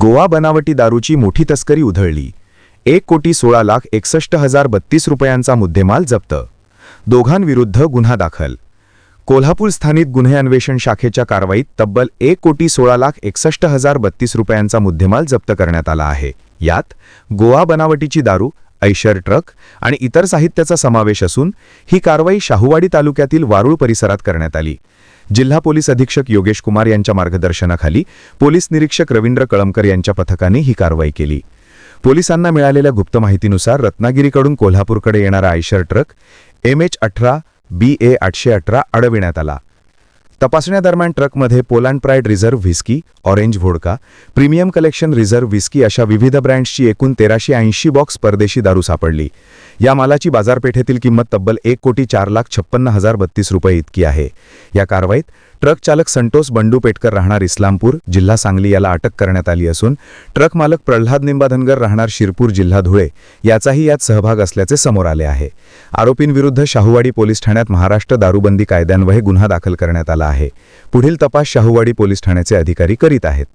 गोवा बनावटी दारूची मोठी तस्करी उधळली. एक कोटी सोळा लाख एकसष्ट हजार बत्तीस रुपयांचा मुद्देमाल जप्त. दोघांविरुद्ध गुन्हा दाखल. कोल्हापूर स्थानिक गुन्हे अन्वेषण शाखेच्या कारवाईत तब्बल एक कोटी सोळा लाख एकसष्ट हजार बत्तीस रुपयांचा मुद्देमाल जप्त करण्यात आला आहे. यात गोवा बनावटीची दारू ऐशर ट्रक आणि इतर साहित्याचा समावेश असून ही कारवाई शाहूवाडी तालुक्यातील वारुळ परिसरात करण्यात आली. जिल्हा पोलीस अधीक्षक योगेश कुमार यांच्या मार्गदर्शनाखाली पोलीस निरीक्षक रवींद्र कळमकर यांच्या पथकाने ही कारवाई केली. पोलिसांना मिळालेल्या गुप्त माहितीनुसार रत्नागिरीकडून कोल्हापूरकडे येणारा आयशर ट्रक एम एच अठरा बी ए आठशे अठरा अडविण्यात आला. तपासण्यादरम्यान ट्रकमध्ये Poland pride reserve whisky orange vodka premium collection reserve whisky अशा विविध ब्रँड्सची एकूण तेराशे ऐंशी बॉक्स परदेशी दारू सापडली. या मालाची बाजारपेठेतील किंमत तब्बल एक कोटी चार लाख छप्पन्न हजार बत्तीस रुपये इतकी आहे. या कारवाईत ट्रक चालक संतोष बंडू पेटकर राहणार इस्लामपूर जिल्हा सांगली याला अटक करण्यात आली असून ट्रक मालक प्रल्हाद निंबाधनगर राहणार शिरपूर जिल्हा धुळे याचाही यात सहभाग असल्याचे समोर आले आहे. आरोपींविरुद्ध शाहूवाडी पोलीस ठाण्यात महाराष्ट्र दारूबंदी कायद्यान्वये गुन्हा दाखल करण्यात आला आहे. पुढील तपास शाहूवाडी पोलीस ठाण्याचे अधिकारी करीत आहेत.